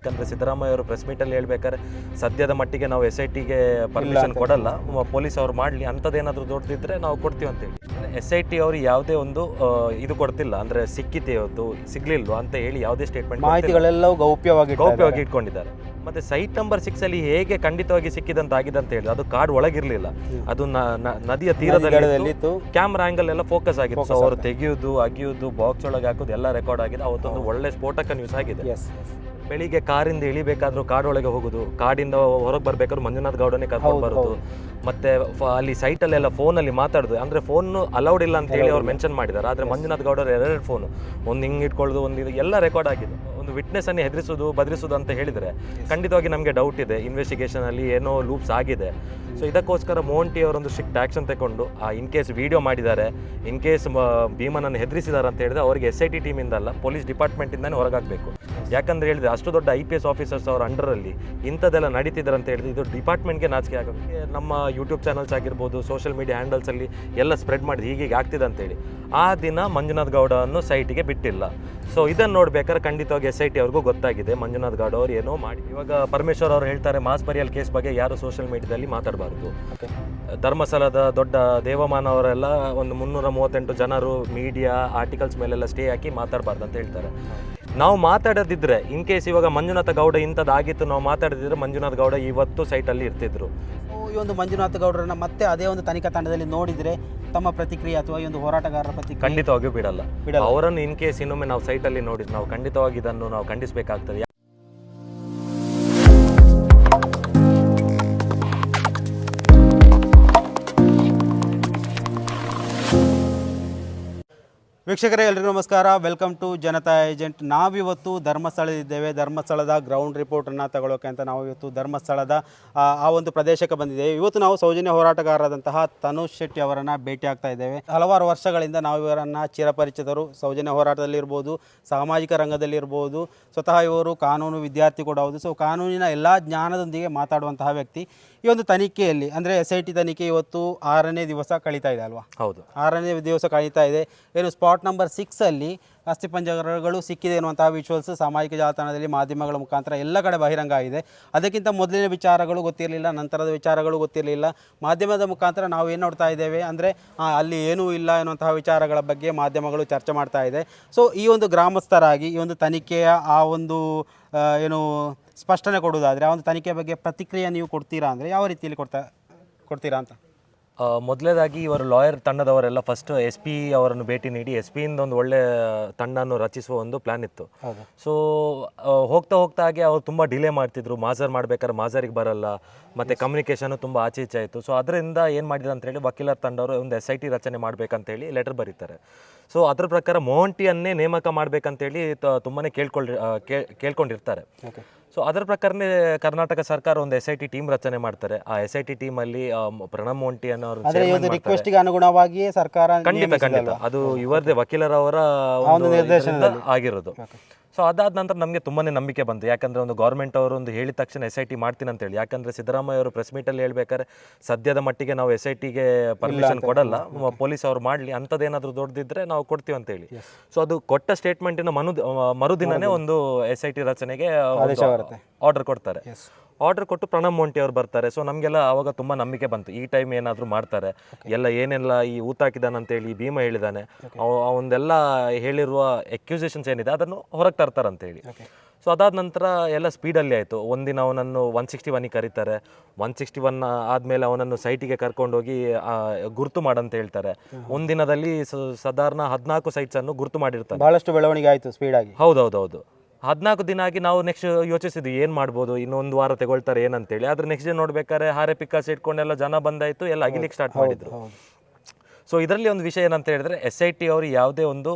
ಯಾಕಂದ್ರೆ ಸಿದ್ದರಾಮಯ್ಯ ಅವರು ಪ್ರೆಸ್ ಮೀಟಲ್ಲಿ ಹೇಳ್ಬೇಕಾದ್ರೆ ಸದ್ಯದ ಮಟ್ಟಿಗೆ ನಾವು ಎಸ್ ಐ ಟಿಗೆ ಪರ್ಮಿಷನ್ ಕೊಡಲ್ಲ. ಪೊಲೀಸ್ ಅವ್ರು ಮಾಡಲಿ ಅಂಥದ್ದೇನಾದರೂ ದೊಡ್ಡದಿದ್ರೆ ನಾವು ಕೊಡ್ತೀವಿ ಅಂತೇಳಿ ಎಸ್ ಐ ಟಿ ಅವರು ಯಾವುದೇ ಒಂದು ಇದು ಕೊಡ್ತಿಲ್ಲ. ಅಂದ್ರೆ ಸಿಕ್ಕಿತೆ ಇವತ್ತು ಸಿಗ್ಲಿಲ್ಲ ಅಂತ ಹೇಳಿ ಯಾವುದೇ ಸ್ಟೇಟ್ಮೆಂಟ್ ಮಾಹಿತಿಗಳೆಲ್ಲವೂ ಗೌಪ್ಯವಾಗಿ ಗೌಪ್ಯವಾಗಿ ಇಟ್ಕೊಂಡಿದ್ದಾರೆ. ಮತ್ತೆ ಸೈಟ್ ನಂಬರ್ ಸಿಕ್ಸ್ ಅಲ್ಲಿ ಹೇಗೆ ಖಂಡಿತವಾಗಿ ಸಿಕ್ಕಿದಂತ ಆಗಿದೆ ಅಂತ ಹೇಳಿ. ಅದು ಕಾರ್ಡ್ ಒಳಗಿರಲಿಲ್ಲ. ಅದು ನದಿಯ ತೀರದಲ್ಲಿ ಕ್ಯಾಮ್ರಾ ಆಂಗಲ್ ಎಲ್ಲ ಫೋಕಸ್ ಆಗಿತ್ತು. ಸೊ ಅವರು ತೆಗೆಯೋದು ಅಗಿಯೋದು ಬಾಕ್ಸ್ ಒಳಗೆ ಹಾಕೋದು ಎಲ್ಲ ರೆಕಾರ್ಡ್ ಆಗಿದೆ. ಅವತ್ತೊಂದು ಒಳ್ಳೆ ಸ್ಫೋಟಕ ನ್ಯೂಸ್ ಆಗಿದೆ. ಎಸ್ ಬೆಳಿಗ್ಗೆ ಕಾರಿಂದ ಇಳಿಬೇಕಾದ್ರೂ ಕಾಡೊಳಗೆ ಹೋಗುದು ಕಾಡಿಂದ ಹೊರಗೆ ಬರ್ಬೇಕಾದ್ರೂ ಮಂಜುನಾಥ್ ಗೌಡನೇ ಕರ್ಕೊಂಡು ಬರುದು. ಮತ್ತೆ ಮತ್ತೆ ಸೈಟ್ ಅಲ್ಲಿ ಫೋನ್ ಅಲ್ಲಿ ಮಾತಾಡುದು. ಅಂದ್ರೆ ಫೋನ್ ಅಲೌಡ್ ಇಲ್ಲ ಅಂತ ಹೇಳಿ ಅವ್ರು ಮೆನ್ಷನ್ ಮಾಡಿದ್ದಾರೆ ಆದ್ರೆ ಮಂಜುನಾಥ್ ಗೌಡರ ಎರಡೆರಡು ಫೋನ್. ಒಂದು ಹಿಂಗೆ ಇಟ್ಕೊಳ್ಳೋದು ಒಂದು ಇದು ಎಲ್ಲ ರೆಕಾರ್ಡ್ ಆಗಿದೆ. ಒಂದು ವಿಟ್ನೆಸ್ ಅನ್ನು ಹೆದರಿಸೋದು ಬದರಿಸೋದು ಅಂತ ಹೇಳಿದ್ರೆ ಖಂಡಿತವಾಗಿ ನಮಗೆ ಡೌಟ್ ಇದೆ. ಇನ್ವೆಸ್ಟಿಗೇಷನ್ ಅಲ್ಲಿ ಏನೋ ಲೂಪ್ಸ್ ಆಗಿದೆ. ಸೊ ಇದಕ್ಕೋಸ್ಕರ ಮೋಹಂಟಿ ಅವರೊಂದು ಸ್ಟ್ರಿಕ್ಟ್ ಆಕ್ಷನ್ ತಗೊಂಡು ಇನ್ ಕೇಸ್ ವಿಡಿಯೋ ಮಾಡಿದ್ದಾರೆ ಇನ್ ಕೇಸ್ ಭೀಮನನ್ನು ಹೆದರಿಸಿದ್ದಾರೆ ಅಂತ ಹೇಳಿದ್ರೆ ಅವರಿಗೆ ಎಸ್ ಐ ಟಿ ಟೀಮಿಂದ ಅಲ್ಲ ಪೊಲೀಸ್ ಡಿಪಾರ್ಟ್ಮೆಂಟಿಂದಲೇ ಹೊರಗಾಗಬೇಕು ಯಾಕಂದ್ರೆ ಹೇಳಿದ್ರೆ ಅಷ್ಟು ದೊಡ್ಡ ಐ ಪಿ ಎಸ್ ಆಫೀಸರ್ಸ್ ಅವರ ಅಂಡರಲ್ಲಿ ಇಂಥದ್ದೆಲ್ಲ ನಡೀತಿದ್ರು ಅಂತ ಹೇಳಿದ್ರೆ ಇದು ಡಿಪಾರ್ಟ್ಮೆಂಟ್ಗೆ ನಾಚಿಕೆ ಆಗೋಕ್ಕೆ ನಮ್ಮ ಯೂಟ್ಯೂಬ್ ಚಾನಲ್ಸ್ ಆಗಿರ್ಬೋದು ಸೋಷಿಯಲ್ ಮೀಡಿಯಾ ಹ್ಯಾಂಡಲ್ಸಲ್ಲಿ ಎಲ್ಲ ಸ್ಪ್ರೆಡ್ ಮಾಡಿದ್ದು ಹೀಗೆ ಆಗ್ತಿದೆ ಅಂತೇಳಿ ಆ ದಿನ ಮಂಜುನಾಥ್ ಗೌಡವನ್ನು ಸೈಟಿಗೆ ಬಿಟ್ಟಿಲ್ಲ. ಸೊ ಇದನ್ನು ನೋಡ್ಬೇಕಾದ್ರೆ ಖಂಡಿತವಾಗಿ ಎಸ್ ಐ ಟಿ ಅವ್ರಿಗೂ ಗೊತ್ತಾಗಿದೆ. ಮಂಜುನಾಥ್ ಗೌಡ ಅವ್ರು ಏನೋ ಮಾಡಿ ಇವಾಗ ಪರಮೇಶ್ವರ್ ಅವರು ಹೇಳ್ತಾರೆ, ಮಾಸ್ ಬರಿಯಲ್ ಕೇಸ್ ಬಗ್ಗೆ ಯಾರು ಸೋಷಿಯಲ್ ಮೀಡಿಯಾದಲ್ಲಿ ಮಾತಾಡಬಾರ್ದು. ಧರ್ಮಸ್ಥಳದ ದೊಡ್ಡ ದೇವಮಾನ ಅವರೆಲ್ಲ ಒಂದು ಮುನ್ನೂರ ಮೂವತ್ತೆಂಟು ಜನರು ಮೀಡಿಯಾ ಆರ್ಟಿಕಲ್ಸ್ ಮೇಲೆಲ್ಲ ಸ್ಟೇ ಹಾಕಿ ಮಾತಾಡಬಾರ್ದು ಅಂತ ಹೇಳ್ತಾರೆ. ನಾವು ಮಾತಾಡದಿದ್ರೆ ಇನ್ ಕೇಸ್ ಇವಾಗ ಮಂಜುನಾಥ ಗೌಡ ಇಂಥದ್ದಾಗಿತ್ತು ನಾವು ಮಾತಾಡದಿದ್ರೆ ಮಂಜುನಾಥ ಗೌಡ ಇವತ್ತು ಸೈಟಲ್ಲಿ ಇರ್ತಿದ್ರು. ಈ ಒಂದು ಮಂಜುನಾಥ ಗೌಡರನ್ನ ಮತ್ತೆ ಅದೇ ಒಂದು ತನಿಖಾ ತಂಡದಲ್ಲಿ ನೋಡಿದ್ರೆ ತಮ್ಮ ಪ್ರತಿಕ್ರಿಯೆ ಅಥವಾ ಈ ಒಂದು ಹೋರಾಟಗಾರರ ಪ್ರತಿಕ್ರಿಯೆ ಖಂಡಿತವಾಗಿಯೂ ಬಿಡಲ್ಲ. ಬಿಡಲ್ಲ. ಅವರನ್ನು ಇನ್ ಕೇಸ್ ಇನ್ನೊಮ್ಮೆ ನಾವು ಸೈಟಲ್ಲಿ ನೋಡಿದ್ರೆ ನಾವು ಖಂಡಿತವಾಗಿ ಇದನ್ನು ನಾವು ಖಂಡಿಸಬೇಕಾಗ್ತದೆ. ವೀಕ್ಷಕರೇ ಎಲ್ಲರಿಗೂ ನಮಸ್ಕಾರ. Welcome to Janata agent. ನಾವಿವತ್ತು ಧರ್ಮಸ್ಥಳದಿದ್ದೇವೆ ಧರ್ಮಸ್ಥಳದ ಗ್ರೌಂಡ್ ರಿಪೋರ್ಟನ್ನು ತಗೊಳ್ಳೋಕೆ ಅಂತ ನಾವು ಇವತ್ತು ಧರ್ಮಸ್ಥಳದ ಆ, ಒಂದು ಪ್ರದೇಶಕ್ಕೆ ಬಂದಿದ್ದೇವೆ. ಇವತ್ತು ನಾವು ಸೌಜನ್ಯ ಹೋರಾಟಗಾರರಾದಂತಹ ತನುಷ್ ಶೆಟ್ಟಿ ಅವರನ್ನು ಭೇಟಿ ಆಗ್ತಾ ಇದ್ದೇವೆ. ಹಲವಾರು ವರ್ಷಗಳಿಂದ ನಾವು ಇವರನ್ನು ಚಿರಪರಿಚಿತರು. ಸೌಜನ್ಯ ಹೋರಾಟದಲ್ಲಿರ್ಬೋದು ಸಾಮಾಜಿಕ ರಂಗದಲ್ಲಿರ್ಬೋದು ಸ್ವತಃ ಇವರು ಕಾನೂನು ವಿದ್ಯಾರ್ಥಿ ಕೂಡ ಹೌದು. ಸೊ ಕಾನೂನಿನ ಎಲ್ಲ ಜ್ಞಾನದೊಂದಿಗೆ ಮಾತಾಡುವಂತಹ ವ್ಯಕ್ತಿ. ಈ ಒಂದು ತನಿಖೆಯಲ್ಲಿ ಅಂದರೆ ಎಸ್ ಐ ಟಿ ತನಿಖೆ ಇವತ್ತು ಆರನೇ ದಿವಸ ಕಳೀತಾ ಇದೆ ಅಲ್ವಾ? ಹೌದು. ಆರನೇ ದಿವಸ ಕಳೀತಾ ಇದೆ. ಏನು ಸ್ಪಾಟ್ ನಂಬರ್ ಸಿಕ್ಸಲ್ಲಿ ಅಸ್ಥಿಪಂಜರಗಳು ಸಿಕ್ಕಿದೆ ಎನ್ನುವಂತಹ ವಿಜುವಲ್ಸ್ ಸಾಮಾಜಿಕ ಜಾಲತಾಣದಲ್ಲಿ ಮಾಧ್ಯಮಗಳ ಮುಖಾಂತರ ಎಲ್ಲ ಕಡೆ ಬಹಿರಂಗ ಆಗಿದೆ. ಅದಕ್ಕಿಂತ ಮೊದಲಿನ ವಿಚಾರಗಳು ಗೊತ್ತಿರಲಿಲ್ಲ, ನಂತರದ ವಿಚಾರಗಳು ಗೊತ್ತಿರಲಿಲ್ಲ. ಮಾಧ್ಯಮದ ಮುಖಾಂತರ ನಾವು ಏನು ನೋಡ್ತಾ ಇದ್ದೇವೆ ಅಂದರೆ ಅಲ್ಲಿ ಏನೂ ಇಲ್ಲ ಎನ್ನುವಂತಹ ವಿಚಾರಗಳ ಬಗ್ಗೆ ಮಾಧ್ಯಮಗಳು ಚರ್ಚೆ ಮಾಡ್ತಾ ಇದೆ. ಸೊ ಈ ಒಂದು ಗ್ರಾಮಸ್ಥರಾಗಿ, ಈ ಒಂದು ತನಿಖೆಯ ಆ ಒಂದು ಏನು ಸ್ಪಷ್ಟನೆ ಕೊಡೋದಾದರೆ ಆ ಒಂದು ತನಿಖೆ ಬಗ್ಗೆ ಪ್ರತಿಕ್ರಿಯೆ ನೀವು ಕೊಡ್ತೀರಾ ಅಂದರೆ ಯಾವ ರೀತಿಯಲ್ಲಿ ಕೊಡ್ತಾ, ಕೊಡ್ತೀರಾ ಅಂತ? ಆ, ಮೊದಲನೇದಾಗಿ ಇವರು ಲಾಯರ್ ತಂಡದವರೆಲ್ಲ ಫಸ್ಟ್ ಎಸ್ ಪಿ ಅವರನ್ನು ಭೇಟಿ ನೀಡಿ ಎಸ್ ಪಿಯಿಂದ ಒಂದು ಒಳ್ಳೆ ತಂಡವನ್ನು ರಚಿಸುವ ಒಂದು ಪ್ಲ್ಯಾನ್ ಇತ್ತು. ಸೊ ಹೋಗ್ತಾ ಹೋಗ್ತಾ ಹಾಗೆ ಅವರು ತುಂಬ ಡಿಲೇ ಮಾಡ್ತಿದ್ರು. ಮಾಜರ್ ಮಾಡ್ಬೇಕಾದ್ರೆ ಮಾಜರಿಗೆ ಬರಲ್ಲ. ಮತ್ತು ಕಮ್ಯುನಿಕೇಷನು ತುಂಬ ಆಚೆ ಈಚೆ ಆಯಿತು. ಸೊ ಅದರಿಂದ ಏನು ಮಾಡಿದ್ರು ಅಂತ ಹೇಳಿ ವಕೀಲರ ತಂಡವರು ಒಂದು ಎಸ್ ಐ ಟಿ ರಚನೆ ಮಾಡಬೇಕಂತೇಳಿ ಲೆಟರ್ ಬರೀತಾರೆ. ಸೊ ಅದ್ರ ಪ್ರಕಾರ ಮೋಹಂಟಿಯನ್ನೇ ನೇಮಕ ಮಾಡಬೇಕಂತೇಳಿ ತುಂಬಾ ಕೇಳ್ಕೊಳ್ ಆ, ಕೇಳ್ಕೊಂಡಿರ್ತಾರೆ. ಸೊ ಅದರ ಪ್ರಕಾರನೇ ಕರ್ನಾಟಕ ಸರ್ಕಾರ ಒಂದು ಎಸ್ ಐ ಟಿ ಟೀಮ್ ರಚನೆ ಮಾಡ್ತಾರೆ. ಆ ಎಸ್ ಐ ಟಿ ಟೀಮ್ ಅಲ್ಲಿ ಪ್ರಣಬ್ ಮೋಂಟಿ ಅನ್ನೋರು ರಿಕ್ವೆಸ್ಟ್ ರಿಕ್ವೆಸ್ಟ್ಗೆ ಅನುಗುಣವಾಗಿಯೇ ಸರ್ಕಾರ ಖಂಡಿತ ಖಂಡಿತ. ಅದು ಇವರದೇ ವಕೀಲರವರ ಒಂದು ನಿರ್ದೇಶನದಲ್ಲಿ. ಆಗಿರೋದು. ಸೊ ಅದಾದ ನಂತರ ನಮಗೆ ತುಂಬಾನೇ ನಂಬಿಕೆ ಬಂತು. ಯಾಕಂದ್ರೆ ಒಂದು ಗೌರ್ಮೆಂಟ್ ಅವರು ಒಂದು ಹೇಳಿದ ತಕ್ಷಣ ಎಸ್ ಐ ಟಿ ಮಾಡ್ತೀನಿ ಅಂತ ಹೇಳಿ ಯಾಕಂದ್ರೆ ಸಿದ್ದರಾಮಯ್ಯ ಅವರು ಪ್ರೆಸ್ ಮೀಟಲ್ಲಿ ಹೇಳ್ಬೇಕಾದ್ರೆ ಸದ್ಯದ ಮಟ್ಟಿಗೆ ನಾವು ಎಸ್ ಐ ಟಿಗೆ ಪರ್ಮಿಷನ್ ಕೊಡಲ್ಲ. ಪೊಲೀಸ್ ಅವ್ರು ಮಾಡಲಿ. ಅಂಥದ್ದೇನಾದರೂ ದೊಡ್ಡದಿದ್ರೆ ನಾವು ಕೊಡ್ತೀವಿ ಅಂತ ಹೇಳಿ ಸೊ ಅದು ಕೊಟ್ಟ ಸ್ಟೇಟ್ಮೆಂಟಿನ ಮನು ಮರುದಿನನೇ ಒಂದು ಎಸ್ ಐ ಟಿ ರಚನೆಗೆ. ಆರ್ಡರ್ ಕೊಡ್ತಾರೆ. ಆರ್ಡರ್ ಕೊಟ್ಟು ಪ್ರಣಬ್ ಮೊಂಟಿ ಅವ್ರು ಬರ್ತಾರೆ. ಸೊ ನಮಗೆಲ್ಲ ಅವಾಗ ತುಂಬ ನಂಬಿಕೆ ಬಂತು. ಈ ಟೈಮ್ ಏನಾದರೂ ಮಾಡ್ತಾರೆ. ಎಲ್ಲ ಏನೆಲ್ಲ ಈ ಊತಾಕಿದಾನಂತೇಳಿ ಭೀಮ ಹೇಳಿದಾನೆ. ಅವ- ಅವನ್ನೆಲ್ಲ ಹೇಳಿರುವ ಎಕ್ಯೂಸೇಷನ್ಸ್ ಏನಿದೆ ಅದನ್ನು ಹೊರಗೆ ತರ್ತಾರಂತೇಳಿ ಹೇಳಿ. ಸೊ ಅದಾದ ನಂತರ ಎಲ್ಲ ಸ್ಪೀಡಲ್ಲಿ ಆಯಿತು. ಒಂದಿನ ಅವನನ್ನು ಒನ್ ಸಿಕ್ಸ್ಟಿ ಒನ್ನಿಗೆ ಕರೀತಾರೆ. ಒನ್ ಸಿಕ್ಸ್ಟಿ ಒನ್ ಆದಮೇಲೆ ಅವನನ್ನು ಸೈಟಿಗೆ ಕರ್ಕೊಂಡೋಗಿ ಗುರ್ತು ಮಾಡಂತ ಹೇಳ್ತಾರೆ. ಒಂದಿನದಲ್ಲಿ ಸಾಧಾರಣ ಹದಿನಾಲ್ಕು ಸೈಟ್ಸನ್ನು ಗುರುತು ಮಾಡಿರ್ತಾರೆ. ಬಹಳಷ್ಟು ಬೆಳವಣಿಗೆ ಆಯಿತು ಸ್ಪೀಡಾಗಿ ಹೌದೌದೌದು. ಹದಿನಾಲ್ಕು ದಿನ ಆಗಿ ನಾವು ನೆಕ್ಸ್ಟ್ ಯೋಚಿಸಿದ್ವಿ ಏನು ಮಾಡ್ಬೋದು ಇನ್ನೊಂದು ವಾರ ತಗೊಳ್ತಾರೆ ಏನಂತೇಳಿ. ಆದ್ರೆ ನೆಕ್ಸ್ಟ್ ಡೇ ನೋಡ್ಬೇಕಾದ್ರೆ ಹಾರೆ ಪಿಕ್ಕಾಸ್ ಇಟ್ಕೊಂಡೆಲ್ಲ ಜನ ಬಂದಾಯ್ತು ಎಲ್ಲ ಅಗಿಲಿಕ್ಕೆ ಸ್ಟಾರ್ಟ್ ಮಾಡಿದ್ರು. ಸೊ ಇದರಲ್ಲಿ ಒಂದು ವಿಷಯ ಏನಂತ ಹೇಳಿದ್ರೆ ಎಸ್ ಐ ಟಿ ಅವರು ಯಾವುದೇ ಒಂದು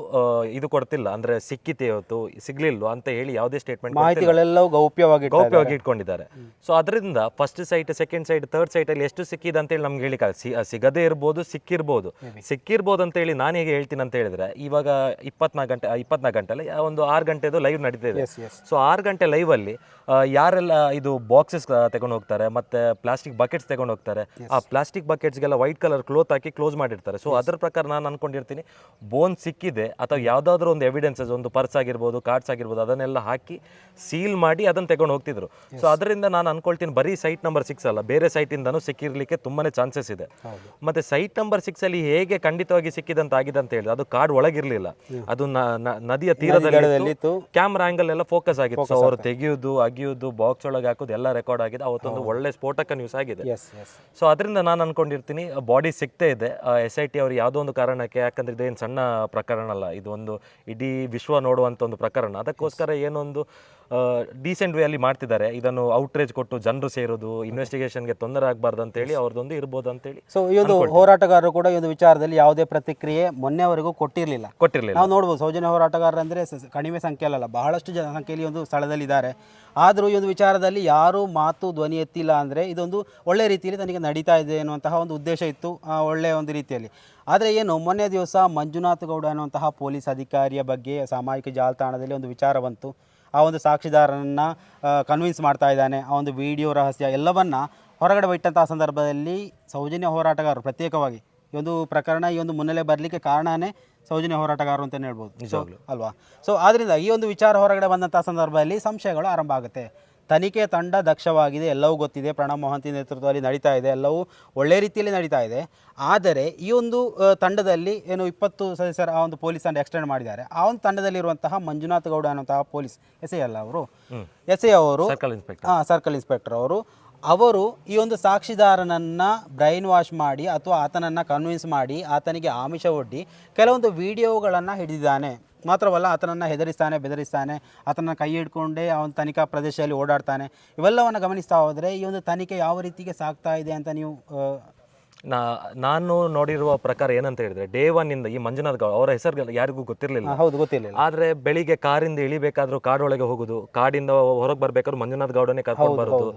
ಇದು ಕೊಡ್ತಿಲ್ಲ. ಅಂದ್ರೆ ಸಿಕ್ಕಿತೆ ಇವತ್ತು ಸಿಗ್ಲಿಲ್ವಾ ಅಂತ ಹೇಳಿ ಯಾವುದೇ ಸ್ಟೇಟ್ಮೆಂಟ್ ಮಾಹಿತಿಗಳೆಲ್ಲವೂ ಗೌಪ್ಯವಾಗಿ ಗೌಪ್ಯವಾಗಿ ಇಟ್ಕೊಂಡಿದ್ದಾರೆ. ಸೊ ಅದರಿಂದ first site second site third site ಅಲ್ಲಿ ಎಷ್ಟು ಸಿಕ್ಕಿದೆ ಅಂತ ಹೇಳಿ ನಮ್ಗೆ ಹೇಳಿಕ ಸಿಗದೇ ಇರ್ಬೋದು ಸಿಕ್ಕಿರ್ಬೋದು. ಸಿಕ್ಕಿರ್ಬೋದು ಅಂತ ಹೇಳಿ ನಾನು ಹೇಗೆ ಹೇಳ್ತೀನಿ ಅಂತ ಹೇಳಿದ್ರೆ ಇವಾಗ ಇಪ್ಪತ್ನಾಲ್ಕು ಗಂಟೆ ಇಪ್ಪತ್ನಾಲ್ಕು ಗಂಟೆ ಅಲ್ಲ ಒಂದು ಆರು ಗಂಟೆದು ಲೈವ್ ನಡೀತಿದೆ ಇದೆ. ಸೊ ಆರು ಗಂಟೆ ಲೈವ್ ಅಲ್ಲಿ ಯಾರೆಲ್ಲ ಇದು ಬಾಕ್ಸಸ್ ತಗೊಂಡು ಹೋಗ್ತಾರೆ ಮತ್ತೆ ಪ್ಲಾಸ್ಟಿಕ್ ಬಕೆಟ್ಸ್ ತಗೊಂಡು ಹೋಗ್ತಾರೆ ಆ ಪ್ಲಾಸ್ಟಿಕ್ ಬಕೆಟ್ಸ್ಗೆಲ್ಲ ವೈಟ್ ಕಲರ್ ಕ್ಲೋತ್ ಹಾಕಿ ಕ್ಲೋಸ್ ಮಾಡಿರ್ತಾರೆ. ಸೊ ಅದ್ರ ಪ್ರಕಾರ ನಾನು ಅನ್ಕೊಂಡಿರ್ತೀನಿ ಬೋನ್ ಸಿಕ್ಕಿದೆ ಅಥವಾ ಯಾವುದಾದ್ರೂ ಒಂದು ಎವಿಡೆನ್ಸಸ್ ಒಂದು ಪರ್ಸ್ ಆಗಿರ್ಬೋದು ಕಾರ್ಡ್ಸ್ ಆಗಿರ್ಬೋದು ಅದನ್ನೆಲ್ಲ ಹಾಕಿ ಸೀಲ್ ಮಾಡಿ ಅದನ್ನು ತಗೊಂಡು ಹೋಗ್ತಿದ್ರು. ಸೊ ಅದರಿಂದ ನಾನು ಅನ್ಕೊಳ್ತೀನಿ ಬರೀ ಸೈಟ್ ನಂಬರ್ ಸಿಕ್ಸ್ ಅಲ್ಲ ಬೇರೆ ಸೈಟಿಂದನೂ ಸಿಕ್ಕಿರ್ಲಿಕ್ಕೆ ತುಂಬಾನೇ ಚಾನ್ಸಸ್ ಇದೆ. ಮತ್ತೆ ಸೈಟ್ ನಂಬರ್ ಸಿಕ್ಸ್ ಅಲ್ಲಿ ಹೇಗೆ ಖಂಡಿತವಾಗಿ ಸಿಕ್ಕಿದಂತ ಆಗಿದೆ ಅಂತ ಹೇಳಿದ್ರೆ ಅದು ಕಾರ್ಡ್ ಒಳಗಿರಲಿಲ್ಲ. ಅದು ನದಿಯ ತೀರದಲ್ಲಿ. ಕ್ಯಾಮ್ರಾ ಆಂಗಲ್ ಎಲ್ಲ ಫೋಕಸ್ ಆಗಿತ್ತು. ಸೊ ಅವರು ತೆಗೆಯೋದು ಅಗಿಯೋದು ಬಾಕ್ಸ್ ಒಳಗೆ ಹಾಕೋದು ಎಲ್ಲ ರೆಕಾರ್ಡ್ ಆಗಿದೆ. ಅವತ್ತೊಂದು ಒಳ್ಳೆ ಸ್ಫೋಟಕ ನ್ಯೂಸ್ ಆಗಿದೆ. ಸೊ ಅದರಿಂದ ನಾನು ಅನ್ಕೊಂಡಿರ್ತೀನಿ ಬಾಡಿ ಸಿಗ್ತಾ ಇದೆ ಎಸ್ ಐ ಟಿ ಅವರು ಯಾವುದೋ ಒಂದು ಕಾರಣಕ್ಕೆ ಯಾಕಂದ್ರೆ ಇದೇನು ಸಣ್ಣ ಪ್ರಕರಣ ಅಲ್ಲ ಇದು ಒಂದು ಇಡೀ ವಿಶ್ವ ನೋಡುವಂಥ ಒಂದು ಪ್ರಕರಣ. ಅದಕ್ಕೋಸ್ಕರ ಏನೊಂದು ಡೀಸೆಂಟ್ ವೇ ಅಲ್ಲಿ ಮಾಡ್ತಿದ್ದಾರೆ. ಇದನ್ನು ಔಟ್ರೇಜ್ ಕೊಟ್ಟು ಜನರು ಸೇರೋದು ಇನ್ವೆಸ್ಟಿಗೇಷನ್ಗೆ ತೊಂದರೆ ಆಗಬಾರ್ದು ಅಂತೇಳಿ ಅವ್ರದ್ದೊಂದು ಇರ್ಬೋದು ಅಂತೇಳಿ ಸೊ ಈ ಒಂದು ಹೋರಾಟಗಾರರು ಕೂಡ ಈ ಒಂದು ವಿಚಾರದಲ್ಲಿ ಯಾವುದೇ ಪ್ರತಿಕ್ರಿಯೆ ಮೊನ್ನೆವರೆಗೂ ಕೊಟ್ಟಿರಲಿಲ್ಲ. ಕೊಟ್ಟಿರಲಿಲ್ಲ. ನಾವು ನೋಡ್ಬೋದು ಸೌಜನ್ಯ ಹೋರಾಟಗಾರರು ಅಂದರೆ ಕಡಿಮೆ ಸಂಖ್ಯೆಯಲ್ಲ ಬಹಳಷ್ಟು ಜನಸಂಖ್ಯೆಯಲ್ಲಿ ಒಂದು ಸ್ಥಳದಲ್ಲಿದ್ದಾರೆ ಆದರೂ ಈ ಒಂದು ವಿಚಾರದಲ್ಲಿ ಯಾರೂ ಮಾತು ಧ್ವನಿ ಎತ್ತಿಲ್ಲ ಅಂದರೆ ಇದೊಂದು ಒಳ್ಳೆ ರೀತಿಯಲ್ಲಿ ತನಗೆ ನಡೀತಾ ಇದೆ ಅನ್ನುವಂತಹ ಒಂದು ಉದ್ದೇಶ ಇತ್ತು ಒಳ್ಳೆಯ ಒಂದು ರೀತಿಯಲ್ಲಿ. ಆದರೆ ಏನು ಮೊನ್ನೆ ದಿವಸ ಮಂಜುನಾಥ್ ಗೌಡ ಅನ್ನುವಂತಹ ಪೊಲೀಸ್ ಅಧಿಕಾರಿಯ ಬಗ್ಗೆ ಸಾಮಾಜಿಕ ಜಾಲತಾಣದಲ್ಲಿ ಒಂದು ವಿಚಾರ ಬಂತು. ಆ ಒಂದು ಸಾಕ್ಷಿದಾರನನ್ನು ಕನ್ವಿನ್ಸ್ ಮಾಡ್ತಾ ಇದ್ದಾನೆ. ಆ ಒಂದು ವಿಡಿಯೋ ರಹಸ್ಯ ಎಲ್ಲವನ್ನು ಹೊರಗಡೆ ಬಿಟ್ಟಂತಹ ಸಂದರ್ಭದಲ್ಲಿ ಸೌಜನ್ಯ ಹೋರಾಟಗಾರರು ಪ್ರತ್ಯೇಕವಾಗಿ ಈ ಒಂದು ಪ್ರಕರಣ ಈ ಒಂದು ಮುನ್ನೆಲೆ ಬರಲಿಕ್ಕೆ ಕಾರಣನೇ ಸೌಜನ್ಯ ಹೋರಾಟಗಾರರು ಅಂತಲೇ ಹೇಳ್ಬೋದು. ಅಲ್ವಾ? ಸೊ ಆದ್ದರಿಂದ ಈ ಒಂದು ವಿಚಾರ ಹೊರಗಡೆ ಬಂದಂಥ ಸಂದರ್ಭದಲ್ಲಿ ಸಂಶಯಗಳು ಆರಂಭ ಆಗುತ್ತೆ. ತನಿಖೆ ತಂಡ ದಕ್ಷವಾಗಿದೆ. ಎಲ್ಲವೂ ಗೊತ್ತಿದೆ. ಪ್ರಣಬ್ ಮೊಹಂತಿ ನೇತೃತ್ವದಲ್ಲಿ ನಡೀತಾ ಇದೆ. ಎಲ್ಲವೂ ಒಳ್ಳೆ ರೀತಿಯಲ್ಲಿ ನಡೀತಾ ಇದೆ. ಆದರೆ ಈ ಒಂದು ತಂಡದಲ್ಲಿ ಏನು ಇಪ್ಪತ್ತು ಸದಸ್ಯರ ಆ ಒಂದು ಪೊಲೀಸ್ ತಂಡ ಎಕ್ಸ್ಟೆಂಡ್ ಮಾಡಿದ್ದಾರೆ. ಆ ಒಂದು ತಂಡದಲ್ಲಿರುವಂತಹ ಮಂಜುನಾಥ್ ಗೌಡ ಅನ್ನುವಂತಹ ಪೊಲೀಸ್ ಎಸ್ ಐ ಅಲ್ಲ ಅವರು? ಎಸ್ ಐ ಅವರು ಸರ್ಕಲ್ ಇನ್ಸ್ಪೆಕ್ಟರ್ ಹಾಂ ಸರ್ಕಲ್ ಇನ್ಸ್ಪೆಕ್ಟರ್ ಅವರು. ಅವರು ಈ ಒಂದು ಸಾಕ್ಷಿದಾರನನ್ನು ಬ್ರೈನ್ ವಾಶ್ ಮಾಡಿ ಅಥವಾ ಆತನನ್ನು ಕನ್ವಿನ್ಸ್ ಮಾಡಿ ಆತನಿಗೆ ಆಮಿಷ ಒಡ್ಡಿ ಕೆಲವೊಂದು ವಿಡಿಯೋಗಳನ್ನು ಹಿಡಿದಿದ್ದಾನೆ. ಮಾತ್ರವಲ್ಲ ಆತನನ್ನು ಹೆದರಿಸ್ತಾನೆ ಬೆದರಿಸ್ತಾನೆ ಆತನ ಕೈ ಹಿಡ್ಕೊಂಡೇ ಅವನ ತನಿಖಾ ಪ್ರದೇಶದಲ್ಲಿ ಓಡಾಡ್ತಾನೆ. ಇವೆಲ್ಲವನ್ನು ಗಮನಿಸ್ತಾ ಹೋದರೆ ಈ ಒಂದು ತನಿಖೆ ಯಾವ ರೀತಿಗೆ ಸಾಗ್ತಾ ಇದೆ ಅಂತ ನೀವು ನಾ ನಾನು ನೋಡಿರುವ ಪ್ರಕಾರ ಏನಂತ ಹೇಳಿದ್ರೆ ಡೇ ಒನ್ ಇಂದ ಈ ಮಂಜುನಾಥ್ ಗೌಡ ಅವರ ಹೆಸರು ಯಾರಿಗೂ ಗೊತ್ತಿರಲಿಲ್ಲ. ಹೌದು ಗೊತ್ತಿರಲಿಲ್ಲ. ಆದ್ರೆ ಬೆಳಿಗ್ಗೆ ಕಾರಿಂದ ಇಳಿಬೇಕಾದ್ರೂ ಕಾಡೊಳಗೆ ಹೋಗುದು ಕಾಡಿಂದ ಹೊರಗೆ ಬರ್ಬೇಕಾದ್ರೂ ಮಂಜುನಾಥ್ ಗೌಡನೇ ಕರ್ಕೊಂಡು ಬರೋದು.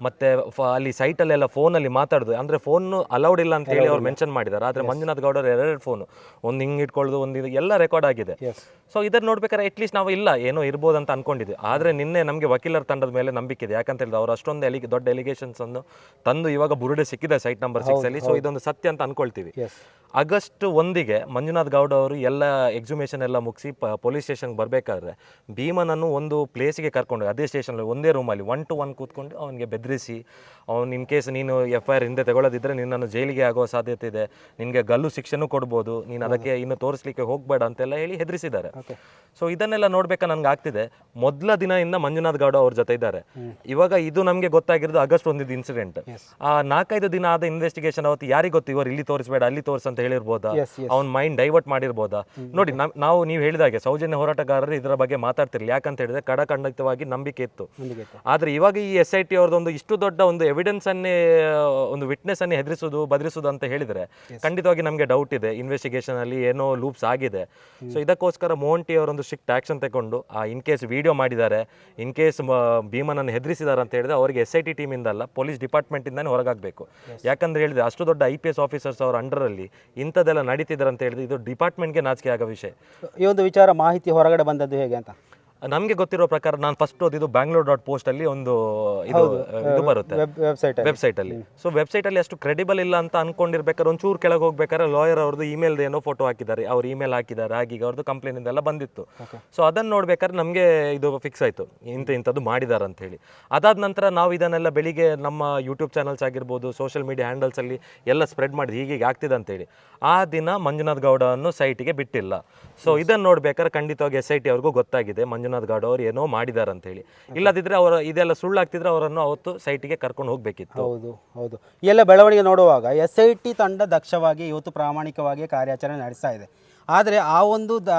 ಮತ್ತೆ ಫ- ಅಲ್ಲಿ ಸೈಟ್ ಫೋನಲ್ಲಿ ಫೋನ್ ಅಲ್ಲಿ ಮಾತಾಡುದು. ಅಂದ್ರೆ ಫೋನ್ ಅಲೌಡ್ ಇಲ್ಲ ಅಂತ ಹೇಳಿ ಅವ್ರು ಮೆನ್ಷನ್ ಮಾಡಿದ್ದಾರೆ ಆದ್ರೆ ಮಂಜುನಾಥ್ ಗೌಡರ್ ಎರಡೆರಡು ಫೋನ್ ಒಂದು ಹಿಂಗ್ ಇಟ್ಕೊಳ್ಳೋದು ಒಂದು ಇದು ಎಲ್ಲ ರೆಕಾರ್ಡ್ ಆಗಿದೆ. ಸೊ ಇದನ್ನ ನೋಡ್ಬೇಕಾದ್ರೆ ಅಟ್ಲೀಸ್ಟ್ ನಾವು ಇಲ್ಲ ಏನೋ ಇರ್ಬೋದು ಅಂತ ಅನ್ಕೊಂಡಿದ್ವಿ. ಆದ್ರೆ ನಿನ್ನೆ ನಮಗೆ ವಕೀಲರ ತಂಡದ ಮೇಲೆ ನಂಬಿಕೆ ಇದೆ. ಯಾಕಂತ ಹೇಳಿದ್ರೆ ಅವ್ರು ಅಷ್ಟೊಂದು ಎಲಿ ದೊಡ್ಡ ಎಲಿಗೇಷನ್ಸ್ ಅನ್ನು ತಂದು ಇವಾಗ ಬುರುಡೆ ಸಿಕ್ಕಿದೆ ಸೈಟ್ ನಂಬರ್ ಸಿಕ್ಸ್ ಅಲ್ಲಿ. ಸೊ ಇದೊಂದು ಸತ್ಯ ಅಂತ ಅನ್ಕೊಳ್ತೀವಿ. ಆಗಸ್ಟ್ ಒಂದಿಗೆ ಮಂಜುನಾಥ್ ಗೌಡ ಅವರು ಎಲ್ಲ ಎಕ್ಸಿಮೇಷನ್ ಎಲ್ಲ ಮುಗಿಸಿ ಪೊಲೀಸ್ ಸ್ಟೇಷನ್ಗೆ ಬರಬೇಕಾದ್ರೆ ಭೀಮನನ್ನು ಒಂದು ಪ್ಲೇಸಿಗೆ ಕರ್ಕೊಂಡು ಅದೇ ಸ್ಟೇಷನ್ ಒಂದೇ ರೂಮಲ್ಲಿ ಒನ್ ಟು ಒನ್ ಕೂತ್ಕೊಂಡು ಅವನಿಗೆ ಬೆದರಿಸಿ ಅವ್ನು ಇನ್ ಕೇಸ್ ನೀನು ಎಫ್ ಐ ಆರ್ ಹಿಂದೆ ತಗೊಳ್ಳೋದಿದ್ದರೆ ನಿನ್ನನ್ನು ಜೈಲಿಗೆ ಆಗೋ ಸಾಧ್ಯತೆ ಇದೆ. ನಿನಗೆ ಗಲ್ಲು ಶಿಕ್ಷೆನೂ ಕೊಡ್ಬೋದು. ನೀನು ಅದಕ್ಕೆ ಇನ್ನು ತೋರಿಸ್ಲಿಕ್ಕೆ ಹೋಗಬೇಡ ಅಂತೆಲ್ಲ ಹೇಳಿ ಹೆದರಿಸಿದ್ದಾರೆ. ಸೊ ಇದನ್ನೆಲ್ಲ ನೋಡ್ಬೇಕಾ ನನಗೆ ಆಗ್ತಿದೆ. ಮೊದಲ ದಿನದಿಂದ ಮಂಜುನಾಥ್ ಗೌಡ ಅವ್ರ ಜೊತೆ ಇದ್ದಾರೆ. ಇವಾಗ ಇದು ನಮಗೆ ಗೊತ್ತಾಗಿರೋದು ಆಗಸ್ಟ್ ಒಂದಿದ್ದು ಇನ್ಸಿಡೆಂಟ್ ಆ ನಾಲ್ಕೈದು ದಿನ ಆದ ಇನ್ವೆಸ್ಟಿಗೇಷನ್ ಅವತ್ತು ಯಾರಿಗೆ ಗೊತ್ತು? ಇವರು ಇಲ್ಲಿ ತೋರಿಸ್ಬೇಡ ಅಲ್ಲಿ ತೋರಿಸ್ ಅಂತ ಹೇಳಿರ್ಬೋದಾ. ಅವ್ನ ಮೈಂಡ್ ಡೈವರ್ಟ್ ಮಾಡಿರ್ಬೋದಾ? ನೋಡಿ ನಾವು ನೀವು ಹೇಳಿದಾಗೆ ಸೌಜನ್ಯ ಹೋರಾಟಗಾರರು ಇದರ ಬಗ್ಗೆ ಮಾತಾಡ್ತಿರ್ಲಿ ಯಾಕಂತ ಹೇಳಿದ್ರೆ ಕಡಖಂಡಿತವಾಗಿ ಇತ್ತು. ನಂಬಿಕೆ ಇತ್ತು. ಆದ್ರೆ ಇವಾಗ ಈ ಎಸ್ ಐ ಟಿ ಅವ್ರದ್ದೊಂದು ಇಷ್ಟು ದೊಡ್ಡ ಒಂದು ಎವಿಡೆನ್ಸ್ ಅನ್ನೇ ಒಂದು ವಿಟ್ನೆಸ್ ಅನ್ನೇ ಹೆದರಿಸೋದು ಬದರಿಸೋದು ಅಂತ ಹೇಳಿದ್ರೆ ಖಂಡಿತವಾಗಿ ನಮಗೆ ಡೌಟ್ ಇದೆ. ಇನ್ವೆಸ್ಟಿಗೇಷನ್ ಅಲ್ಲಿ ಏನೋ ಲೂಪ್ಸ್ ಆಗಿದೆ. ಸೊ ಇದಕ್ಕೋಸ್ಕರ ಮೋಹಂಟಿ ಒಂದು ಸ್ಟ್ರಿಕ್ಟ್ ಆಕ್ಷನ್ ತಗೊಂಡು ಆ ಇನ್ ಕೇಸ್ ವಿಡಿಯೋ ಮಾಡಿದ್ದಾರೆ ಇನ್ ಕೇಸ್ ಭೀಮನನ್ನು ಹೆದರಿಸಿದ್ದಾರೆ ಅಂತ ಹೇಳಿದ್ರೆ ಅವರಿಗೆ ಎಸ್ ಐ ಟಿ ಟೀಮಿಂದ ಅಲ್ಲ ಪೊಲೀಸ್ ಡಿಪಾರ್ಟ್ಮೆಂಟ್ ಇಂದಾನೆ ಹೊರಗಾಗಬೇಕು. ಯಾಕಂದ್ರೆ ಹೇಳಿದ್ರೆ ಅಷ್ಟು ದೊಡ್ಡ ಐ ಪಿ ಎಸ್ ಆಫೀಸರ್ಸ್ ಅವ್ರ ಅಂಡರಲ್ಲಿ ಇಂಥದ್ದೆಲ್ಲ ನಡೀತಿದ್ದಾರೆ ಅಂತ ಹೇಳಿದ್ರೆ ಇದು ಡಿಪಾರ್ಟ್ಮೆಂಟ್ಗೆ ನಾಚಿಕೆ ಆಗೋ ವಿಷಯ. ಈ ಒಂದು ವಿಚಾರ ಮಾಹಿತಿ ಹೊರಗಡೆ ಬಂದದ್ದು ಹೇಗೆ ಅಂತ? ನಮಗೆ ಗೊತ್ತಿರೋ ಪ್ರಕಾರ ನಾನು ಫಸ್ಟ್ ಓದಿದ್ದು ಬ್ಯಾಂಗ್ಳೂರ್ ಡಾಟ್ ಪೋಸ್ಟ್ ಅಲ್ಲಿ ಒಂದು ಇದು ಇದು ಬರುತ್ತೆ. ವೆಬ್ಸೈಟ್ ವೆಬ್ಸೈಟ್ ಅಲ್ಲಿ. ಸೊ ವೆಬ್ಸೈಟ್ ಅಲ್ಲಿ ಅಷ್ಟು ಕ್ರೆಡಿಬಲ್ ಇಲ್ಲ ಅಂತ ಅನ್ಕೊಂಡಿರ್ಬೇಕಾದ್ರೆ ಒಂಚೂರು ಕೆಳಗೆ ಹೋಗ್ಬೇಕಾದ್ರೆ ಲಾಯರ್ ಅವ್ರದ್ದು ಇಮೇಲ್ ಏನೋ ಫೋಟೋ ಹಾಕಿದ್ದಾರೆ. ಅವ್ರ ಇಮೇಲ್ ಹಾಕಿದ್ದಾರೆ. ಹಾಗೆ ಅವ್ರದ್ದು ಕಂಪ್ಲೇಂಟ್ ಇಂದೆಲ್ಲ ಬಂದಿತ್ತು. ಸೊ ಅದನ್ನ ನೋಡ್ಬೇಕಾದ್ರೆ ನಮಗೆ ಇದು ಫಿಕ್ಸ್ ಆಯ್ತು. ಇಂಥ ಇಂಥದ್ದು ಮಾಡಿದ್ದಾರೆ ಅಂತ ಹೇಳಿ. ಅದಾದ ನಂತರ ನಾವು ಇದನ್ನೆಲ್ಲ ಬೆಳಿಗ್ಗೆ ನಮ್ಮ ಯೂಟ್ಯೂಬ್ ಚಾನಲ್ಸ್ ಆಗಿರ್ಬೋದು ಸೋಷಿಯಲ್ ಮೀಡಿಯಾ ಹ್ಯಾಂಡಲ್ಸ್ ಅಲ್ಲಿ ಎಲ್ಲ ಸ್ಪ್ರೆಡ್ ಮಾಡಿದ್ವಿ ಹೀಗೆ ಆಗ್ತಿದೆ ಅಂತೇಳಿ ಆ ದಿನ ಮಂಜುನಾಥ್ ಗೌಡ ಅನ್ನು ಸೈಟಿಗೆ ಬಿಟ್ಟಿಲ್ಲ. ಸೊ ಇದನ್ನು ನೋಡ್ಬೇಕಾದ್ರೆ ಖಂಡಿತವಾಗಿ ಎಸ್ ಐ ಟಿ ಅವ್ರಿಗೂ ಗೊತ್ತಾಗಿದೆ. ಮಂಜುನಾಥ್ ಗೌಡ ಅವರು ಏನೋ ಹೇಳಿ ಇಲ್ಲದಿದ್ರೆ ಅವರ ಇದೆಲ್ಲ ಸುಳ್ಳಾಗ್ತಿದ್ರೆ ಅವರನ್ನು ಅವತ್ತು ಸೈಟಿಗೆ ಕರ್ಕೊಂಡು ಹೋಗಬೇಕಿತ್ತು. ಹೌದು ಹೌದು. ಎಲ್ಲ ಬೆಳವಣಿಗೆ ನೋಡುವಾಗ ಎಸ್ ಐ ಟಿ ತಂಡ ದಕ್ಷವಾಗಿ ಇವತ್ತು ಪ್ರಾಮಾಣಿಕವಾಗಿ ಕಾರ್ಯಾಚರಣೆ ನಡೆಸ್ತಾ ಇದೆ. ಆದರೆ ಆ ಒಂದು ದ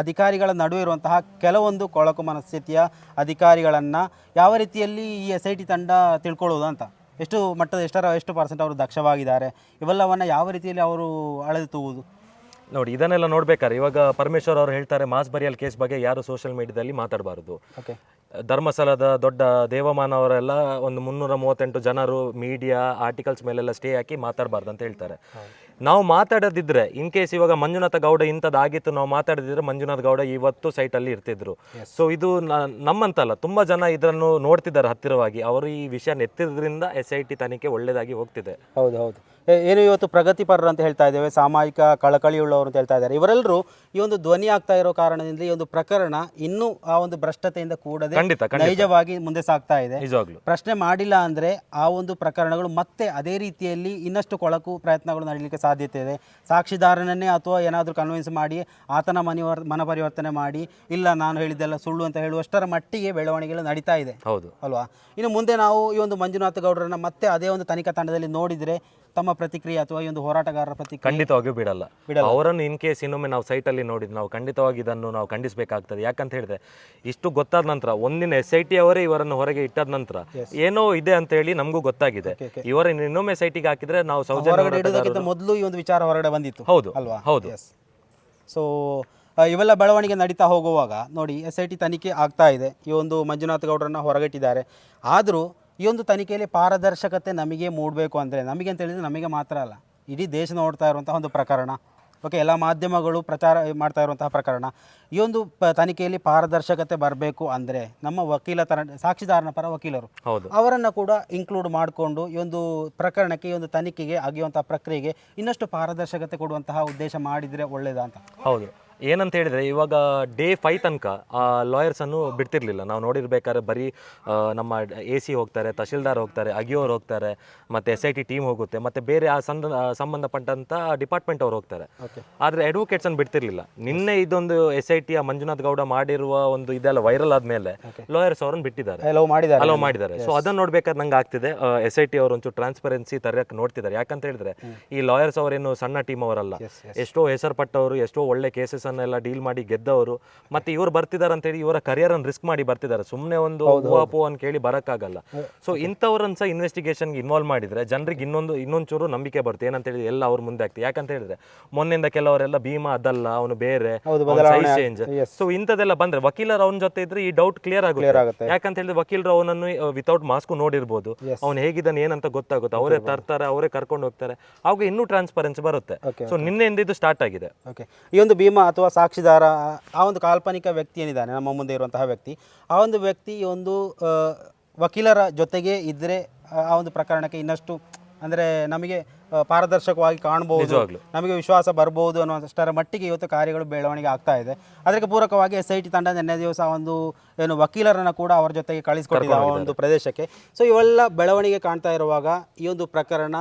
ಅಧಿಕಾರಿಗಳ ನಡುವೆ ಇರುವಂತಹ ಕೆಲವೊಂದು ಕೊಳಕು ಮನಸ್ಥಿತಿಯ ಅಧಿಕಾರಿಗಳನ್ನು ಯಾವ ರೀತಿಯಲ್ಲಿ ಈ ಎಸ್ ಐ ಟಿ ತಂಡ ತಿಳ್ಕೊಳ್ಳೋದು ಅಂತ? ಎಷ್ಟು ಮಟ್ಟದ, ಎಷ್ಟರ, ಎಷ್ಟು ಪರ್ಸೆಂಟ್ ಅವರು ದಕ್ಷವಾಗಿದ್ದಾರೆ? ಇವೆಲ್ಲವನ್ನು ಯಾವ ರೀತಿಯಲ್ಲಿ ಅವರು ಅಳೆದು ತೂಗುವುದು? ನೋಡಿ ಇದನ್ನೆಲ್ಲ ನೋಡ್ಬೇಕಾದ್ರೆ ಇವಾಗ ಪರಮೇಶ್ವರ್ ಅವರು ಹೇಳ್ತಾರೆ ಮಾಸ್ ಬರಿಯಲ್ ಕೇಸ್ ಬಗ್ಗೆ ಯಾರು ಸೋಷಿಯಲ್ ಮೀಡಿಯಾದಲ್ಲಿ ಮಾತಾಡಬಾರದು. ಧರ್ಮಸ್ಥಳದ ದೊಡ್ಡ ದೇವಮಾನ ಅವರೆಲ್ಲ ಒಂದು ಮುನ್ನೂರ ಮೂವತ್ತೆಂಟು ಜನರು ಮೀಡಿಯಾ ಆರ್ಟಿಕಲ್ಸ್ ಮೇಲೆಲ್ಲ ಸ್ಟೇ ಹಾಕಿ ಮಾತಾಡಬಾರ್ದು ಅಂತ ಹೇಳ್ತಾರೆ. ನಾವು ಮಾತಾಡದಿದ್ರೆ ಇನ್ ಕೇಸ್ ಇವಾಗ ಮಂಜುನಾಥ ಗೌಡ ಇಂಥದ್ದಾಗಿತ್ತು ನಾವು ಮಾತಾಡದಿದ್ರೆ ಮಂಜುನಾಥ ಗೌಡ ಇವತ್ತು ಸೈಟಲ್ಲಿ ಇರ್ತಿದ್ರು. ಸೊ ಇದು ನಮ್ಮಂತಲ್ಲ ತುಂಬಾ ಜನ ಇದನ್ನು ನೋಡ್ತಿದ್ದಾರೆ ಹತ್ತಿರವಾಗಿ. ಅವರು ಈ ವಿಷಯ ನೆತ್ತಿದ್ರಿಂದ ಎಸ್ ಐ ಟಿ ತನಿಖೆ ಒಳ್ಳೇದಾಗಿ ಹೋಗ್ತಿದೆ. ಹೌದು ಹೌದು. ಏನು ಇವತ್ತು ಪ್ರಗತಿಪರರು ಅಂತ ಹೇಳ್ತಾ ಇದ್ದೇವೆ ಸಾಮಾಜಿಕ ಕಳಕಳಿಯುಳ್ಳವರು ಅಂತ ಹೇಳ್ತಾ ಇದ್ದಾರೆ. ಇವರೆಲ್ಲರೂ ಈ ಒಂದು ಧ್ವನಿ ಆಗ್ತಾ ಇರೋ ಕಾರಣದಿಂದ ಈ ಒಂದು ಪ್ರಕರಣ ಇನ್ನೂ ಆ ಒಂದು ಭ್ರಷ್ಟತೆಯಿಂದ ಕೂಡದೆ ನೈಜವಾಗಿ ಮುಂದೆ ಸಾಗ್ತಾ ಇದೆ. ಪ್ರಶ್ನೆ ಮಾಡಿಲ್ಲ ಅಂದ್ರೆ ಆ ಒಂದು ಪ್ರಕರಣಗಳು ಮತ್ತೆ ಅದೇ ರೀತಿಯಲ್ಲಿ ಇನ್ನಷ್ಟು ಕೊಳಕು ಪ್ರಯತ್ನಗಳು ನಡೀಲಿಕ್ಕೆ ಸಾಧ್ಯತೆ ಇದೆ. ಸಾಕ್ಷಿದಾರನನ್ನೇ ಅಥವಾ ಏನಾದರೂ ಕನ್ವಿನ್ಸ್ ಮಾಡಿ ಆತನ ಮನಿವರ್ ಮನ ಪರಿವರ್ತನೆ ಮಾಡಿ ಇಲ್ಲ ನಾನು ಹೇಳಿದ್ದೆಲ್ಲ ಸುಳ್ಳು ಅಂತ ಹೇಳುವಷ್ಟರ ಮಟ್ಟಿಗೆ ಬೆಳವಣಿಗೆಗಳು ನಡೀತಾ ಇದೆ. ಹೌದು. ಅಲ್ವಾ? ಇನ್ನು ಮುಂದೆ ನಾವು ಈ ಒಂದು ಮಂಜುನಾಥ ಗೌಡರನ್ನ ಮತ್ತೆ ಅದೇ ಒಂದು ತನಿಖಾ ತಂಡದಲ್ಲಿ ನೋಡಿದರೆ ತಮ್ಮ ಪ್ರತಿಕ್ರಿಯೆ ಅಥವಾ ಈ ಒಂದು ಹೋರಾಟಗಾರರ ಪ್ರತಿಕ್ರಿಯೆ ಖಂಡಿತವಾಗಿಯೂ ಬಿಡಲ್ಲ. ಅವರನ್ನು ಇನ್ ಕೇಸ್ ಇನ್ನೊಮ್ಮೆ ನಾವು ಸೈಟಲ್ಲಿ ನೋಡಿದ್ ನಾವು ಖಂಡಿತವಾಗಿ ಇದನ್ನು ನಾವು ಖಂಡಿಸಬೇಕಾಗ್ತದೆ. ಯಾಕಂತ ಹೇಳಿದ್ರೆ ಇಷ್ಟು ಗೊತ್ತಾದ ನಂತರ ಒಂದಿನ ಎಸ್ ಐ ಟಿ ಅವರೇ ಇವರನ್ನು ಹೊರಗೆ ಇಟ್ಟಾದ ನಂತರ ಏನೋ ಇದೆ ಅಂತ ಹೇಳಿ ನಮಗೂ ಗೊತ್ತಾಗಿದೆ. ಇವರನ್ನು ಇನ್ನೊಮ್ಮೆ ಸೈಟಿಗೆ ಹಾಕಿದ್ರೆ ನಾವು ಸೌಜನ್ಯ ಮೊದಲು ಈ ಒಂದು ವಿಚಾರ ಹೊರಗಡೆ ಬಂದಿತ್ತು. ಹೌದು ಅಲ್ವಾ? ಹೌದು. ಸೊ ಇವೆಲ್ಲ ಬೆಳವಣಿಗೆ ನಡೀತಾ ಹೋಗುವಾಗ ನೋಡಿ ಎಸ್ ಐ ಟಿ ತನಿಖೆ ಆಗ್ತಾ ಇದೆ. ಈ ಒಂದು ಮಂಜುನಾಥ್ ಗೌಡರನ್ನ ಹೊರಗಿಟ್ಟಿದ್ದಾರೆ. ಆದರೂ ಈ ಒಂದು ತನಿಖೆಯಲ್ಲಿ ಪಾರದರ್ಶಕತೆ ನಮಗೆ ಮೂಡಬೇಕು ಅಂದರೆ ನಮಗೆ ಅಂತ ಹೇಳಿದ್ರೆ ನಮಗೆ ಮಾತ್ರ ಅಲ್ಲ ಇಡೀ ದೇಶ ನೋಡ್ತಾ ಇರುವಂತಹ ಒಂದು ಪ್ರಕರಣ. ಓಕೆ ಎಲ್ಲ ಮಾಧ್ಯಮಗಳು ಪ್ರಚಾರ ಮಾಡ್ತಾ ಇರುವಂತಹ ಪ್ರಕರಣ. ಈ ಒಂದು ಪ ತನಿಖೆಯಲ್ಲಿ ಪಾರದರ್ಶಕತೆ ಬರಬೇಕು ಅಂದರೆ ನಮ್ಮ ವಕೀಲ ತರ ಸಾಕ್ಷಿದಾರನ ಪರ ವಕೀಲರು ಹೌದು. ಅವರನ್ನು ಕೂಡ ಇನ್ಕ್ಲೂಡ್ ಮಾಡಿಕೊಂಡು ಈ ಒಂದು ಪ್ರಕರಣಕ್ಕೆ ಈ ಒಂದು ತನಿಖೆಗೆ ಆಗಿರುವಂತಹ ಪ್ರಕ್ರಿಯೆಗೆ ಇನ್ನಷ್ಟು ಪಾರದರ್ಶಕತೆ ಕೊಡುವಂತಹ ಉದ್ದೇಶ ಮಾಡಿದರೆ ಅಂತ? ಹೌದು. ಏನಂತ ಹೇಳಿದ್ರೆ ಇವಾಗ ಡೇ ಫೈವ್ ತನಕ ಆ ಲಾಯರ್ಸ್ ಅನ್ನು ಬಿಡ್ತಿರ್ಲಿಲ್ಲ. ನಾವು ನೋಡಿರ್ಬೇಕಾದ್ರೆ ಬರೀ ಆ, ನಮ್ಮ ಎ ಸಿ ಹೋಗ್ತಾರೆ ತಹಶೀಲ್ದಾರ್ ಹೋಗ್ತಾರೆ ಅಗಿಯೋರು ಹೋಗ್ತಾರೆ ಮತ್ತೆ ಎಸ್ ಐ ಟಿ ಟೀಮ್ ಹೋಗುತ್ತೆ ಮತ್ತೆ ಬೇರೆ ಆ ಸಂದ ಆ ಸಂಬಂಧಪಟ್ಟಂತ ಡಿಪಾರ್ಟ್ಮೆಂಟ್ ಅವ್ರು ಹೋಗ್ತಾರೆ. ಆದ್ರೆ ಅಡ್ವೊಕೇಟ್ಸ್ ಅನ್ನು ಬಿಡ್ತಿರ್ಲಿಲ್ಲ. ನಿನ್ನೆ ಇದೊಂದು S I T Manjunath Gowda ಮಾಡಿರುವ ಒಂದು ಇದೆಲ್ಲ ವೈರಲ್ ಆದಮೇಲೆ ಲಾಯರ್ಸ್ ಅವ್ರನ್ನ ಬಿಟ್ಟಿದ್ದಾರೆ. ಹಲೋ ಮಾಡಿದ್ದಾರೆ. ಅಲೋ ಮಾಡಿದ್ದಾರೆ. ಸೊ ಅದನ್ನ ನೋಡ್ಬೇಕಾದ್ರೆ ನಂಗೆ ಆಗ್ತಿದೆ ಎಸ್ ಐ ಟಿ ಅವರು ಒಂಚೂರು ಟ್ರಾನ್ಸ್ಪರೆನ್ಸಿ ತರಕ್ಕೆ ನೋಡ್ತಿದ್ದಾರೆ. ಯಾಕಂತ ಹೇಳಿದ್ರೆ ಈ ಲಾಯರ್ಸ್ ಅವರೇನು ಸಣ್ಣ ಟೀಮ್ ಅವರಲ್ಲ. ಎಷ್ಟೋ ಹೆಸರು ಪಟ್ಟವರು ಎಷ್ಟೋ ಒಳ್ಳೆ ಕೇಸಸ್ ಅನ್ನೆಲ್ಲ ಡೀಲ್ ಮಾಡಿ ಗೆದ್ದವರು ಮತ್ತೆ ಇವರು ಬರ್ತಿದ್ದಾರೆ ಅಂತ ಹೇಳಿ ಇವರ ಕರಿಯರ್ ಅನ್ನು ರಿಸ್ಕ್ ಮಾಡಿ ಬರ್ತಿದ್ದಾರೆ ಸುಮ್ಮನೆ ಒಂದು ಹೂವಾಪು ಅಂತ ಕೇಳಿ ಬರಕ್ಕಾಗಲ್ಲ. ಸೊ ಇಂಥವ್ರನ್ನ ಸಹ ಇನ್ವೆಸ್ಟಿಗೇಷನ್ ಇನ್ವಾಲ್ವ್ ಮಾಡಿದ್ರೆ ಜನರಿಗೆ ಇನ್ನೊಂದು ಇನ್ನೊಂಚೂರು ನಂಬಿಕೆ ಬರುತ್ತೆ. ಏನಂತ ಹೇಳಿ ಎಲ್ಲ ಅವ್ರ ಮುಂದೆ ಆಗ್ತದೆ. ಯಾಕಂತ ಹೇಳಿದ್ರೆ ಮೊನ್ನೆಯಿಂದ ಕೆಲವರೆಲ್ಲ ಭೀಮಾ ಅದಲ್ಲ ಅವನು ಬೇರೆ ಸೈಜ್ ಚೇಂಜ್. ಸೊ ಇಂಥದ್ದೆಲ್ಲ ಬಂದ್ರೆ ವಕೀಲರ ಅವನ ಜೊತೆ ಇದ್ರೆ ಈ ಡೌಟ್ ಕ್ಲಿಯರ್ ಆಗುತ್ತೆ. ಯಾಕಂತ ಹೇಳಿದ್ರೆ ವಕೀಲರು ಅವನನ್ನು ವಿತೌಟ್ ಮಾಸ್ಕ್ ನೋಡಿರ್ಬೋದು. ಅವ್ನು ಹೇಗಿದ್ದಾನೆ ಏನಂತ ಗೊತ್ತಾಗುತ್ತೆ. ಅವರೇ ತರ್ತಾರೆ ಅವರೇ ಕರ್ಕೊಂಡು ಹೋಗ್ತಾರೆ. ಅವಾಗ ಇನ್ನೂ ಟ್ರಾನ್ಸ್ಪರೆನ್ಸಿ ಬರುತ್ತೆ. ಸೊ ನಿನ್ನೆಯಿಂದ ಇದು ಸ್ಟಾರ್ಟ್ ಆಗಿದೆ. ಓಕೆ ಈ ಒಂದು ಭೀಮಾ ಅಥವಾ ಸಾಕ್ಷಿದಾರ ಆ ಒಂದು ಕಾಲ್ಪನಿಕ ವ್ಯಕ್ತಿ ಏನಿದ್ದಾನೆ ನಮ್ಮ ಮುಂದೆ ಇರುವಂತಹ ವ್ಯಕ್ತಿ ಆ ಒಂದು ವ್ಯಕ್ತಿ ಒಂದು ವಕೀಲರ ಜೊತೆಗೆ ಇದ್ದರೆ ಆ ಒಂದು ಪ್ರಕರಣಕ್ಕೆ ಇನ್ನಷ್ಟು ಅಂದರೆ ನಮಗೆ ಪಾರದರ್ಶಕವಾಗಿ ಕಾಣಬಹುದು. ನಮಗೆ ವಿಶ್ವಾಸ ಬರಬಹುದು ಅನ್ನೋಷ್ಟರ ಮಟ್ಟಿಗೆ ಇವತ್ತು ಕಾರ್ಯಗಳು ಬೆಳವಣಿಗೆ ಆಗ್ತಾ ಇದೆ. ಅದಕ್ಕೆ ಪೂರಕವಾಗಿ ಎಸ್ ಐ ಟಿ ತಂಡ ನಿನ್ನೆ ದಿವಸ ಒಂದು ಏನು ವಕೀಲರನ್ನು ಕೂಡ ಅವರ ಜೊತೆಗೆ ಕಳಿಸ್ಕೊಟ್ಟಿದೆ ಆ ಒಂದು ಪ್ರದೇಶಕ್ಕೆ. ಸೊ ಇವೆಲ್ಲ ಬೆಳವಣಿಗೆ ಕಾಣ್ತಾ ಇರುವಾಗ ಈ ಒಂದು ಪ್ರಕರಣ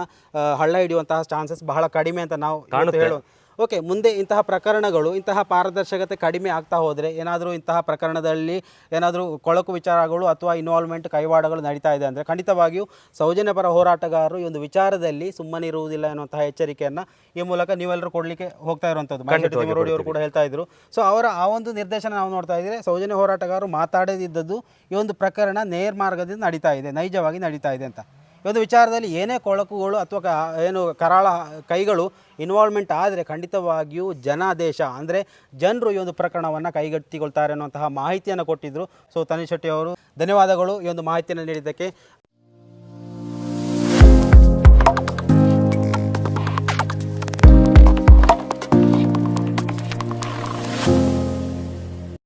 ಹಳ್ಳ ಹಿಡಿಯುವಂತಹ ಚಾನ್ಸಸ್ ಬಹಳ ಕಡಿಮೆ ಅಂತ ನಾವು ಹೇಳುವ ಓಕೆ ಮುಂದೆ ಇಂತಹ ಪ್ರಕರಣಗಳು ಇಂತಹ ಪಾರದರ್ಶಕತೆ ಕಡಿಮೆ ಆಗ್ತಾ ಹೋದರೆ ಏನಾದರೂ ಇಂತಹ ಪ್ರಕರಣದಲ್ಲಿ ಏನಾದರೂ ಕೊಳಕು ವಿಚಾರಗಳು ಅಥವಾ ಇನ್ವಾಲ್ವ್ಮೆಂಟ್ ಕೈವಾಡಗಳು ನಡೀತಾ ಇದೆ ಅಂದರೆ ಖಂಡಿತವಾಗಿಯೂ ಸೌಜನ್ಯ ಪರ ಹೋರಾಟಗಾರರು ಈ ಒಂದು ವಿಚಾರದಲ್ಲಿ ಸುಮ್ಮನೆ ಇರುವುದಿಲ್ಲ ಎನ್ನುವಂತಹ ಎಚ್ಚರಿಕೆಯನ್ನು ಈ ಮೂಲಕ ನೀವೆಲ್ಲರೂ ಕೊಡಲಿಕ್ಕೆ ಹೋಗ್ತಾ ಇರುವಂಥದ್ದು ತಿಮ್ಮರೋಡಿ ಅವರು ಕೂಡ ಹೇಳ್ತಾ ಇದ್ರು. ಸೊ ಅವರ ಆ ಒಂದು ನಿರ್ದೇಶನ ನಾವು ನೋಡ್ತಾ ಇದ್ದರೆ ಸೌಜನ್ಯ ಹೋರಾಟಗಾರರು ಮಾತಾಡದಿದ್ದದ್ದು ಈ ಒಂದು ಪ್ರಕರಣ ನೇರ್ಮಾರ್ಗದಿಂದ ನಡೀತಾ ಇದೆ ನೈಜವಾಗಿ ನಡೀತಾ ಇದೆ ಅಂತ. ಒಂದು ವಿಚಾರದಲ್ಲಿ ಏನೇ ಕೊಳಕುಗಳು ಅಥವಾ ಏನು ಕರಾಳ ಕೈಗಳು ಇನ್ವಾಲ್ವ್ಮೆಂಟ್ ಆದರೆ ಖಂಡಿತವಾಗಿಯೂ ಜನಾದೇಶ, ಅಂದರೆ ಜನರು ಈ ಒಂದು ಪ್ರಕರಣವನ್ನು ಕೈಗೆತ್ತಿಕೊಳ್ತಾರೆ ಅನ್ನುವಂತಹ ಮಾಹಿತಿಯನ್ನು ಕೊಟ್ಟಿದ್ದರು ಸೊ ತನಿಷ್ ಶೆಟ್ಟಿ ಅವರು ಧನ್ಯವಾದಗಳು ಈ ಒಂದು ಮಾಹಿತಿಯನ್ನು ನೀಡಿದ್ದಕ್ಕೆ.